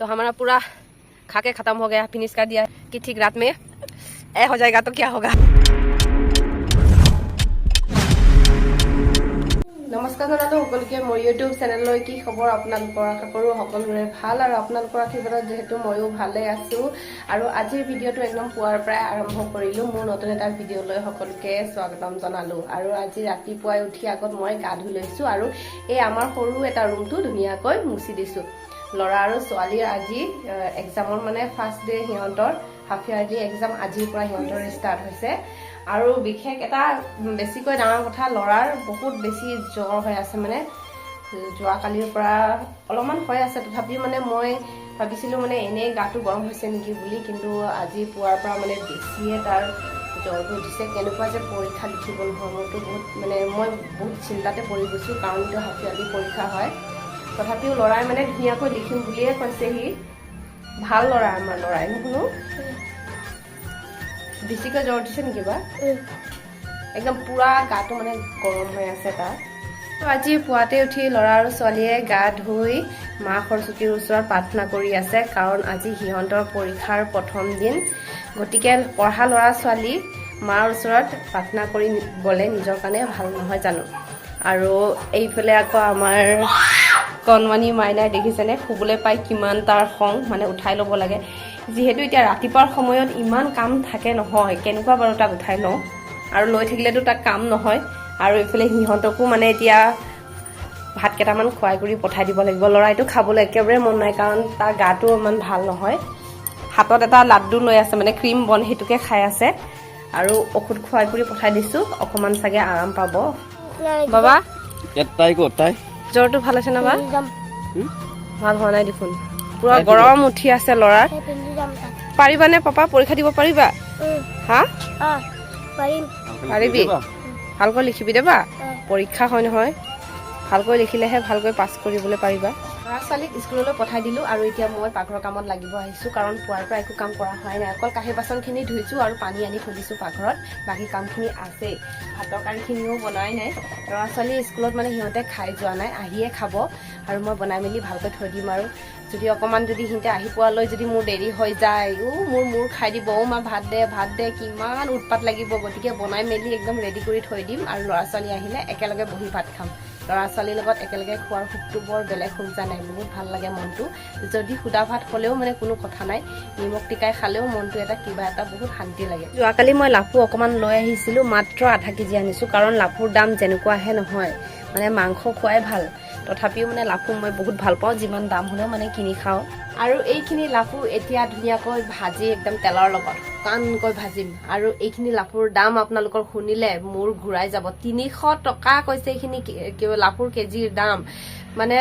तो हमारा पूरा खा के खत्म हो गया फिनिश कर दिया कि ठीक रात में ए हो जाएगा तो क्या होगा নমস্কাৰ জনালোঁ সকলোকে মোৰ ইউটিউব চেনেললৈ কি খবৰ আপোনালোকৰ আশা কৰোঁ সকলোৰে ভাল আৰু আপোনালোকৰ আশীৰ্বাদত যিহেতু ময়ো ভালে আছোঁ আৰু আজিৰ ভিডিঅ'টো একদম পুৱাৰ পৰাই আৰম্ভ কৰিলোঁ মোৰ নতুন এটা ভিডিঅ'লৈ সকলোকে স্বাগতম জনালোঁ আৰু আজি ৰাতিপুৱাই উঠি আগত মই গা ধুই লৈছোঁ আৰু এই আমাৰ সৰু এটা ৰুমটো ধুনীয়াকৈ মুচি দিছোঁ ল'ৰা আৰু ছোৱালীৰ আজি এক্সামৰ মানে ফাৰ্ষ্ট ডে সিহঁতৰ হাফ ইয়াৰলি এক্সাম আজিৰ পৰা সিহঁতৰ ষ্টাৰ্ট হৈছে। আৰু বিশেষ এটা বেছিকৈ ডাঙৰ কথা, ল'ৰাৰ বহুত বেছি জ্বৰ হৈ আছে মানে। যোৱাকালিৰ পৰা অলপমান হৈ আছে। তথাপিও মানে মই ভাবিছিলোঁ মানে এনেই গাটো গৰম হৈছে নেকি বুলি, কিন্তু আজি পুৱাৰ পৰা মানে বেছিয়ে তাৰ জ্বৰটো উঠিছে। কেনেকুৱা যে পৰীক্ষা লিখিব নহয় মোৰতো বহুত মানে মই বহুত চিন্তাতে পৰি গৈছোঁ। কাৰণ এইটো হাফ ইয়াৰলি পৰীক্ষা হয়। তথাপিও ল'ৰাই মানে ধুনীয়াকৈ লিখিম বুলিয়ে কৈছে সি ভাল ল'ৰা আমাৰ ল'ৰাই নুশুনো বেছিকৈ জ্বৰ উঠিছে নেকি বা? একদম পুৰা গাটো মানে গৰম হৈ আছে তাৰ। তো আজি পুৱাতে উঠি ল'ৰা আৰু ছোৱালীয়ে গা ধুই মা সৰস্বতীৰ ওচৰত প্ৰাৰ্থনা কৰি আছে কাৰণ আজি সিহঁতৰ পৰীক্ষাৰ প্ৰথম দিন। গতিকে পঢ়া ল'ৰা ছোৱালী মাৰ ওচৰত প্ৰাৰ্থনা কৰি গ'লে নিজৰ কাৰণে ভাল নহয় জানো? আৰু এইফালে আকৌ আমাৰ কণমানি মাইনাই দেখিছেনে? শুবলৈ পাই কিমান তাৰ খং মানে উঠাই ল'ব লাগে। যিহেতু এতিয়া ৰাতিপুৱাৰ সময়ত ইমান কাম থাকে নহয় কেনেকুৱা বাৰু তাক উঠাই লওঁ? আৰু লৈ থাকিলেতো তাক কাম নহয়। আৰু এইফালে সিহঁতকো মানে এতিয়া ভাত কেইটামান খুৱাই কৰি পঠাই দিব লাগিব। ল'ৰাইটো খাবলৈ একেবাৰে মন নাই কাৰণ তাৰ গাটো ইমান ভাল নহয়। হাতত এটা লাড্ডু লৈ আছে মানে ক্ৰীম বন সেইটোকে খাই আছে। আৰু ঔষধ খুৱাই কৰি পঠাই দিছোঁ। অকণমান চাগে আৰাম পাব। বাবা। ইয়াত তাই ক'ত? তাই? জ্বৰটো ভালো হৈছে না বা? ভালো হোৱা নাই দেখোন। পুৰা গৰম উঠি আছে ল'ৰাৰ। পাৰিবানে পাপা? পৰীক্ষা দিব পাৰিবা? হা? পাৰিবি। ভালকৈ লিখিবি দেবা। পৰীক্ষা হয় নহয়। ভালকৈ লিখিলেহে ভালকৈ পাছ কৰিবলৈ পাৰিবা। ল'ৰা ছোৱালীক স্কুললৈ পঠাই দিলোঁ আৰু এতিয়া মই পাকঘৰৰ কামত লাগিব আহিছোঁ কাৰণ পুৱাৰ পৰা একো কাম কৰা হোৱাই নাই। অকল কাঁহী বাচনখিনি ধুইছোঁ আৰু পানী আনি থৈ দিছোঁ পাকঘৰত বাকী কামখিনি আছেই। ভাত তৰকাৰীখিনিও বনাই নাই। ল'ৰা ছোৱালী স্কুলত মানে সিহঁতে খাই যোৱা নাই আহিয়ে খাব আৰু মই বনাই মেলি ভালকৈ থৈ দিম আৰু। যদি অকণমান যদি সিহঁতে আহি পোৱালৈ যদি মোৰ দেৰি হৈ যায় ও মোৰ মূৰ খাই দিব ও মা ভাত দে ভাত দে কিমান উৎপাত লাগিব। গতিকে বনাই মেলি একদম ৰেডি কৰি থৈ দিম আৰু ল'ৰা ছোৱালী আহিলে একেলগে বহি ভাত খাম। ল'ৰা ছোৱালীৰ লগত একেলগে খোৱাৰ সুখটো বৰ বেলেগ সুবিধা নাই। বহুত ভাল লাগে মনটো। যদি সুদা ভাত হ'লেও মানে কোনো কথা নাই। নিমখ টিকাই খালেও মনটো এটা কিবা এটা বহুত শান্তি লাগে। যোৱাকালি মই লাফু অকণমান লৈ আহিছিলোঁ মাত্ৰ আধা কেজি আনিছোঁ। কাৰণ লাফুৰ দাম যেনেকুৱাহে নহয়। মানে মাংস খোৱাই ভাল। তথাপিও মানে লাফু মই বহুত ভাল পাওঁ যিমান দাম হ'লেও মানে কিনি খাওঁ। আৰু এইখিনি লাফু এতিয়া ধুনীয়াকৈ ভাজি একদম তেলৰ লগত শুকানকৈ ভাজিম। আৰু এইখিনি লাফুৰ দাম আপোনালোকৰ শুনিলে মোৰ ঘূৰাই যাব। তিনিশ টকা কৈছে এইখিনি লাফুৰ কেজিৰ দাম। মানে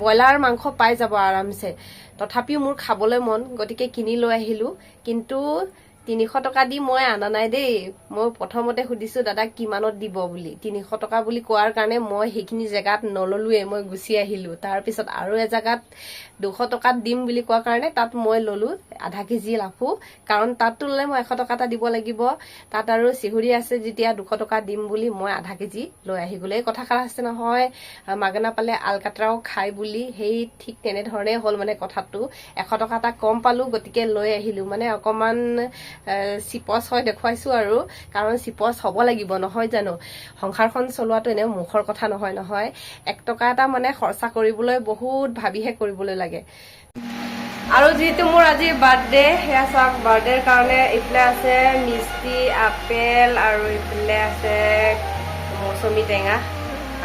ব্ৰইলাৰ মাংস পাই যাব আৰামছে। তথাপিও মোৰ খাবলৈ মন গতিকে কিনি লৈ আহিলোঁ। কিন্তু তিনিশ টকা দি মই আনা নাই দেই। মই প্ৰথমতে সুধিছোঁ, দাদা, কিমানত দিব বুলি? তিনিশ টকা বুলি কোৱাৰ কাৰণে মই সেইখিনি জেগাত নললোৱে, মই গুচি আহিলোঁ। তাৰপিছত আৰু এজেগাত দুশ টকাত দিম বুলি কোৱাৰ কাৰণে তাত মই ল'লোঁ আধা কেজি লাফু। কাৰণ তাততো ল'লে মই এশ টকা এটা দিব লাগিব। তাত আৰু চিহুৰি আছে যেতিয়া দুশ টকা দিম বুলি মই আধা কেজি লৈ আহি গ'লো এই কথাষাৰ আছে নহয়। মাগনা পালে আলকাটৰাও খাই বুলি। সেই ঠিক তেনেধৰণে হ'ল মানে কথাটো। এশ টকা এটা কম পালোঁ, গতিকে লৈ আহিলোঁ। মানে অকণমান চিপচ হয় দেখুৱাইছোঁ আৰু। কাৰণ চিপচ হ'ব লাগিব নহয় জানো? সংসাৰখন চলোৱাটো এনেও মুখৰ কথা নহয় নহয়। এক টকা এটা মানে খৰচা কৰিবলৈ বহুত ভাবিহে কৰিবলৈ লাগে। আৰু যিহেতু মোৰ আজি বাৰ্থডে সেয়া চাওক বাৰ্থডেৰ কাৰণে এইফালে আছে মিষ্টি আপেল আৰু এইফালে আছে মৌচুমী টেঙা।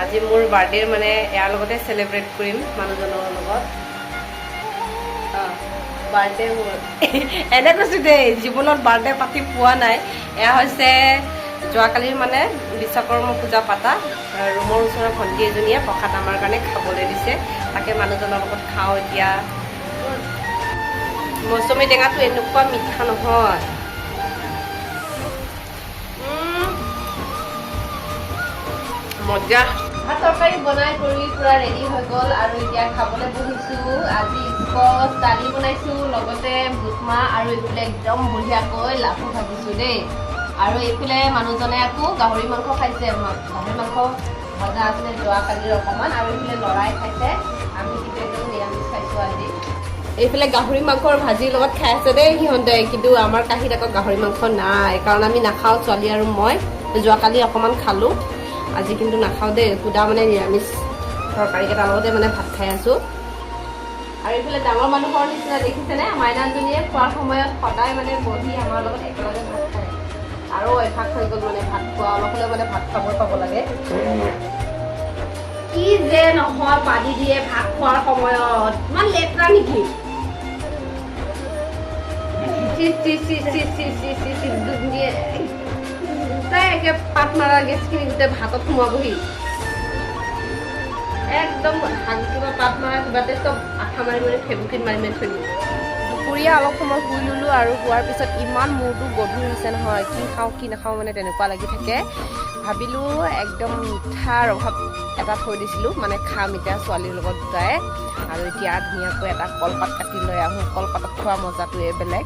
আজি মোৰ বাৰ্থডেৰ মানে ইয়াৰ লগতে চেলিব্ৰেট কৰিম মানুহজনৰ লগত। বাৰ্থডে মোৰ। এনে কৈছোঁ দেই, জীৱনত বাৰ্থডে পাতি পোৱা নাই। এয়া হৈছে যোৱাকালিৰ মানে বিশ্বকৰ্ম পূজা পাতা। ৰুমৰ ওচৰৰ ভণ্টি এজনীয়ে প্ৰসাদ আমাৰ কাৰণে খাবলৈ দিছে। তাকে মানুহজনৰ লগত খাওঁ এতিয়া। মৌচুমী টেঙাটো এনেকুৱা মিঠা নহয়। মজা। ভাত তৰকাৰী বনাই কৰি পুৰা ৰেডি হৈ গ'ল আৰু এতিয়া খাবলৈ বহিছোঁ। আজি স্কচ দালি বনাইছোঁ লগতে বুটমাহ আৰু এইফালে একদম বঢ়িয়াকৈ লাফু ভাজিছোঁ দেই। আৰু এইফালে মানুহজনে আকৌ গাহৰি মাংস খাইছে গাহৰি মাংস ভজা আছিলে যোৱাকালিৰ অকণমান আৰু এইফালে ল'ৰাই খাইছে। আমি কিন্তু একদম নিৰামিষ খাইছোঁ আজি। এইফালে গাহৰি মাংসৰ ভাজিৰ লগত খাই আছে দেই সিহঁতে কিন্তু আমাৰ কাঁহীত আকৌ গাহৰি মাংস নাই কাৰণ আমি নাখাওঁ ছোৱালী আৰু মই। যোৱাকালি অকণমান খালোঁ। আজি কিন্তু নাখাওঁ দেই সুদা মানে নিৰামিষ তৰকাৰীকেইটাৰ লগতে মানে ভাত খাই আছোঁ আৰু এইফালে ডাঙৰ মানুহৰ নিচিনা দেখিছেনে মাইনাজনীয়ে খোৱাৰ সময়ত সদায় মানে বহি আমাৰ লগত একেলগে ভাত খায় আৰু অভ্যাস হৈ গ'ল মানে ভাত খোৱা অলপ হ'লেও মানে ভাত খাবই পাব লাগে কি যে নহয় পানী দিয়ে ভাত খোৱাৰ সময়ত ইমান লেতেৰা নেকি চি, চি, চি, চি, চি, চি, চি, চি, একে পাত মাৰা গেছখিনি গোটেই ভাতত সোমাবহি। একদম কিবা পাত মাৰা কিবাতে চব আঠা মাৰি মাৰি ফেবুকিন মাৰি মাৰি থৈ দুপৰীয়া অলপ সময় শুই ল'লোঁ আৰু শোৱাৰ পিছত ইমান মূৰটো গধুৰ হৈছে নহয় কি খাওঁ কি নাখাওঁ মানে তেনেকুৱা লাগি থাকে। ভাবিলোঁ একদম মিঠা ৰভাৱ এটা থৈ দিছিলোঁ মানে খাম এতিয়া ছোৱালীৰ লগত দুটাই। আৰু এতিয়া ধুনীয়াকৈ এটা কলপাত কাটি লৈ আহোঁ। কলপাতত খোৱা মজাটোৱে বেলেগ।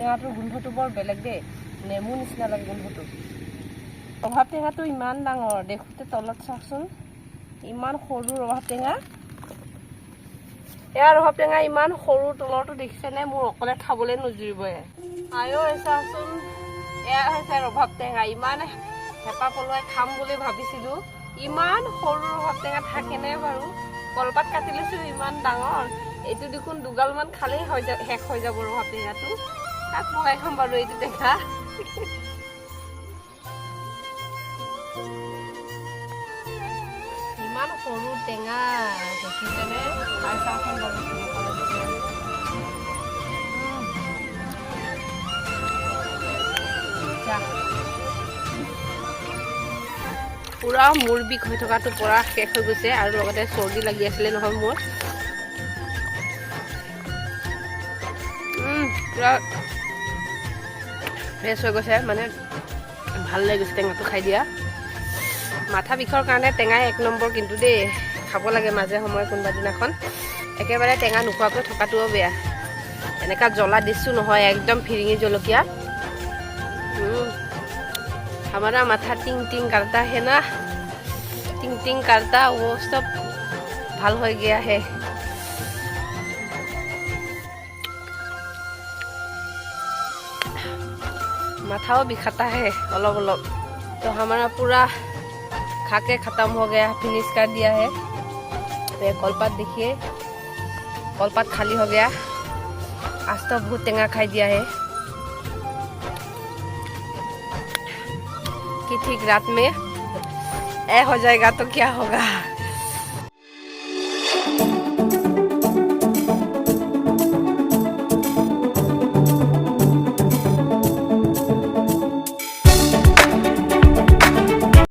টেঙাটোৰ গোন্ধটো বৰ বেলেগ দেই। নেমু নিচিনা লাগে গোন্ধটো। ৰভাব টেঙাটো ইমান ডাঙৰ, দেখোঁতে তলত চাওকচোন ইমান সৰু ৰভাব টেঙা। এয়া ৰভাব টেঙা ইমান সৰু তলৰটো দেখিছেনে মোৰ অকলে খাবলৈ নোজুৰিবই আয়ো চাওকচোন এয়া হৈছে ৰভাব টেঙা। ইমান হেঁপাহ পলুৱাই খাম বুলি ভাবিছিলোঁ। ইমান সৰু ৰভাব টেঙা থাকেনে বাৰু? কলপাত কাটি লৈছোঁ, ইমান ডাঙৰ। এইটো দেখোন দুগালমান খালেই হৈ শেষ হৈ যাব ৰভাব টেঙাটো। 깍보가 한번 로이드 내가 이만 고루 땡아 저기 전에 알싸 한번 পুৰা মূৰ বিষ হৈ থকাটো পূৰা শেষ হৈ গৈছে আৰু লগতে চৰ্দি লাগি আছিলে নহয় মোৰ। পূৰা ফ্ৰেছ হৈ গৈছে মানে ভাল লাগি গৈছে টেঙাটো খাই দিয়া মাথা বিষৰ কাৰণে টেঙাই এক নম্বৰ কিন্তু দেই খাব লাগে মাজে সময়ে কোনোবা দিনাখন একেবাৰে টেঙা নোখোৱাকৈ থকাটোও বেয়া এনেকুৱা জ্বলা দিছোঁ নহয় একদম ফিৰিঙি জলকীয়া উম, हमारा माथा टिंग टिंग करता है ना टिंग टिंग करता वो सब ভাল হৈ गया है माथाओ भी खाता है अलग अलग तो हमारा पूरा खा के ख़त्म हो गया फिनिश कर दिया है तो ये कलपात देखिए कलपात खाली हो गया आज तो बहुत टेंगा खाई दिया है कि ठीक रात में ए हो जाएगा तो क्या होगा